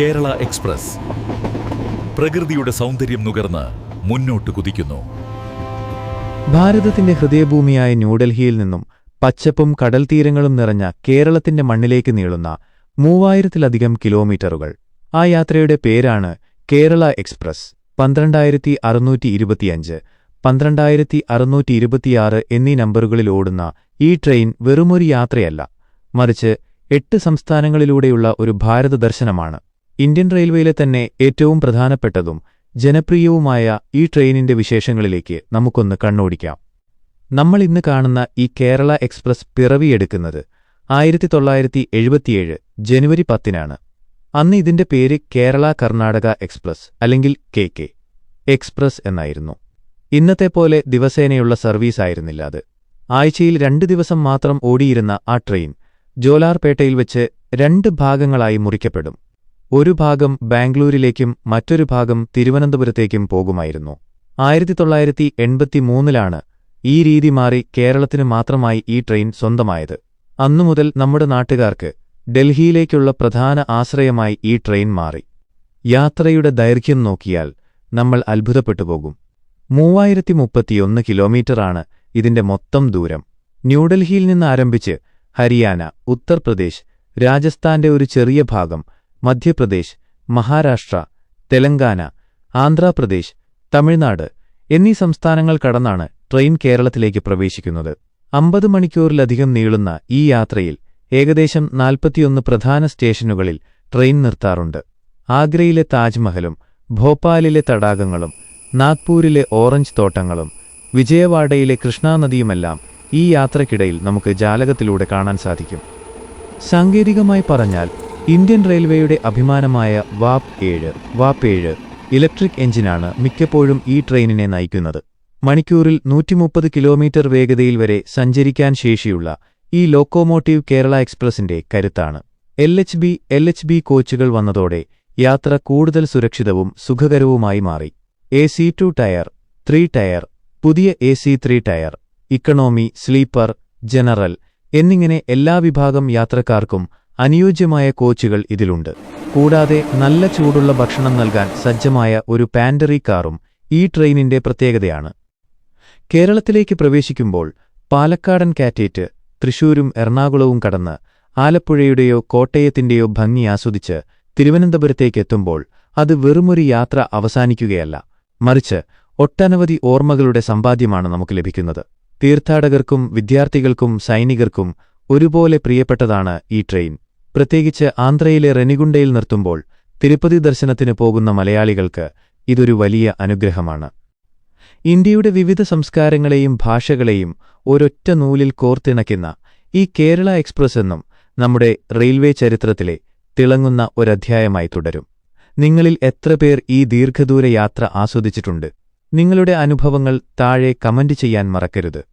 Kerala express. പ്രകൃതിയുടെ സൗന്ദര്യം നുകർന്ന് മുന്നോട്ട് കുതിക്കുന്നു. ഭാരതത്തിന്റെ ഹൃദയഭൂമിയായ ന്യൂഡൽഹിയിൽ നിന്നും പച്ചപ്പും കടൽത്തീരങ്ങളും നിറഞ്ഞ കേരളത്തിന്റെ മണ്ണിലേക്ക് നീളുന്ന മൂവായിരത്തിലധികം കിലോമീറ്ററുകൾ. ആ യാത്രയുടെ പേരാണ് കേരള എക്സ്പ്രസ്. പന്ത്രണ്ടായിരത്തി അറുന്നൂറ്റി ഇരുപത്തിയഞ്ച് പന്ത്രണ്ടായിരത്തി അറുന്നൂറ്റി ഇരുപത്തിയാറ് എന്നീ നമ്പറുകളിൽ ഓടുന്ന ഈ ട്രെയിൻ വെറുമൊരു യാത്രയല്ല. മറിച്ച് എട്ട് സംസ്ഥാനങ്ങളിലൂടെയുള്ള ഒരു ഭാരത ദർശനമാണ്. ഇന്ത്യൻ റെയിൽവേയിലെ തന്നെ ഏറ്റവും പ്രധാനപ്പെട്ടതും ജനപ്രിയവുമായ ഈ ട്രെയിനിന്റെ വിശേഷങ്ങളിലേക്ക് നമുക്കൊന്ന് കണ്ണോടിക്കാം. നമ്മൾ ഇന്ന് കാണുന്ന ഈ കേരള എക്സ്പ്രസ് പിറവിയെടുക്കുന്നത് ആയിരത്തി തൊള്ളായിരത്തി എഴുപത്തിയേഴ് ജനുവരി പത്തിനാണ്. അന്ന് ഇതിന്റെ പേര് കേരള കർണാടക എക്സ്പ്രസ് അല്ലെങ്കിൽ കെ കെ എക്സ്പ്രസ് എന്നായിരുന്നു. ഇന്നത്തെ പോലെ ദിവസേനയുള്ള സർവീസ് ആയിരുന്നില്ല അത്. ആഴ്ചയിൽ രണ്ട് ദിവസം മാത്രം ഓടിയിരുന്ന ആ ട്രെയിൻ ജോലാർപേട്ടയിൽ വെച്ച് രണ്ട് ഭാഗങ്ങളായി മുറിക്കപ്പെടും. ഒരു ഭാഗം ബാംഗ്ലൂരിലേക്കും മറ്റൊരു ഭാഗം തിരുവനന്തപുരത്തേക്കും പോകുമായിരുന്നു. ആയിരത്തി തൊള്ളായിരത്തി എൺപത്തിമൂന്നിലാണ് ഈ രീതി മാറി കേരളത്തിന് മാത്രമായി ഈ ട്രെയിൻ സ്വന്തമായത്. അന്നുമുതൽ നമ്മുടെ നാട്ടുകാർക്ക് ഡൽഹിയിലേക്കുള്ള പ്രധാന ആശ്രയമായി ഈ ട്രെയിൻ മാറി. യാത്രയുടെ ദൈർഘ്യം നോക്കിയാൽ നമ്മൾ അത്ഭുതപ്പെട്ടുപോകും മൂവായിരത്തി മുപ്പത്തിയൊന്ന് കിലോമീറ്ററാണ് ഇതിന്റെ മൊത്തം ദൂരം. ന്യൂഡൽഹിയിൽ നിന്ന് ആരംഭിച്ച് ഹരിയാന ഉത്തർപ്രദേശ് രാജസ്ഥാന്റെ ഒരു ചെറിയ ഭാഗം മധ്യപ്രദേശ് മഹാരാഷ്ട്ര തെലങ്കാന ആന്ധ്രാപ്രദേശ് തമിഴ്നാട് എന്നീ സംസ്ഥാനങ്ങൾ കടന്നാണ് ട്രെയിൻ കേരളത്തിലേക്ക് പ്രവേശിക്കുന്നത്. അമ്പത് മണിക്കൂറിലധികം നീളുന്ന ഈ യാത്രയിൽ ഏകദേശം നാൽപ്പത്തിയൊന്ന് പ്രധാന സ്റ്റേഷനുകളിൽ ട്രെയിൻ നിർത്താറുണ്ട്. ആഗ്രയിലെ താജ്മഹലും ഭോപ്പാലിലെ തടാകങ്ങളും നാഗ്പൂരിലെ ഓറഞ്ച് തോട്ടങ്ങളും വിജയവാഡയിലെ കൃഷ്ണാനദിയുമെല്ലാം ഈ യാത്രക്കിടയിൽ നമുക്ക് ജാലകത്തിലൂടെ കാണാൻ സാധിക്കും. സാങ്കേതികമായി പറഞ്ഞാൽ ഇന്ത്യൻ റെയിൽവേയുടെ അഭിമാനമായ വാപ് ഏഴ് വാപ് ഏഴ് ഇലക്ട്രിക് എഞ്ചിനാണ് മിക്കപ്പോഴും ഈ ട്രെയിനിനെ നയിക്കുന്നത്. മണിക്കൂറിൽ നൂറ്റിമുപ്പത് കിലോമീറ്റർ വേഗതയിൽ വരെ സഞ്ചരിക്കാൻ ശേഷിയുള്ള ഈ ലോക്കോമോട്ടീവ് കേരള എക്സ്പ്രസിന്റെ കരുത്താണ്. L H B L H B കോച്ചുകൾ വന്നതോടെ യാത്ര കൂടുതൽ സുരക്ഷിതവും സുഖകരവുമായി മാറി. A C two tier three tier പുതിയ A C three tier economy sleeper general എന്നിങ്ങനെ എല്ലാ വിഭാഗം യാത്രക്കാർക്കും അനുയോജ്യമായ കോച്ചുകൾ ഇതിലുണ്ട്. കൂടാതെ നല്ല ചൂടുള്ള ഭക്ഷണം നൽകാൻ സജ്ജമായ ഒരു പാൻഡറി കാറും ഈ ട്രെയിനിന്റെ പ്രത്യേകതയാണ്. കേരളത്തിലേക്ക് പ്രവേശിക്കുമ്പോൾ പാലക്കാടൻ കാറ്റേറ്റ് തൃശൂരും എറണാകുളവും കടന്ന് ആലപ്പുഴയുടെയോ കോട്ടയത്തിന്റെയോ ഭംഗി ആസ്വദിച്ച് തിരുവനന്തപുരത്തേക്കെത്തുമ്പോൾ അത് വെറുമൊരു യാത്ര അവസാനിക്കുകയല്ല. മറിച്ച് ഒട്ടനവധി ഓർമ്മകളുടെ സമ്പാദ്യമാണ് നമുക്ക് ലഭിക്കുന്നത്. തീർത്ഥാടകർക്കും വിദ്യാർത്ഥികൾക്കും സൈനികർക്കും ഒരുപോലെ പ്രിയപ്പെട്ടതാണ് ഈ ട്രെയിൻ. പ്രത്യേകിച്ച് ആന്ധ്രയിലെ റെനിഗുണ്ടയിൽ നിർത്തുമ്പോൾ തിരുപ്പതി ദർശനത്തിന് പോകുന്ന മലയാളികൾക്ക് ഇതൊരു വലിയ അനുഗ്രഹമാണ്. ഇന്ത്യയുടെ വിവിധ സംസ്കാരങ്ങളെയും ഭാഷകളെയും ഒരൊറ്റ നൂലിൽ കോർത്തിണക്കുന്ന ഈ കേരള എക്സ്പ്രസ് എന്നും നമ്മുടെ റെയിൽവേ ചരിത്രത്തിലെ തിളങ്ങുന്ന ഒരധ്യായമായി തുടരും. നിങ്ങളിൽ എത്ര പേർ ഈ ദീർഘദൂര യാത്ര ആസ്വദിച്ചിട്ടുണ്ട്? നിങ്ങളുടെ അനുഭവങ്ങൾ താഴെ കമന്റ് ചെയ്യാൻ മറക്കരുത്.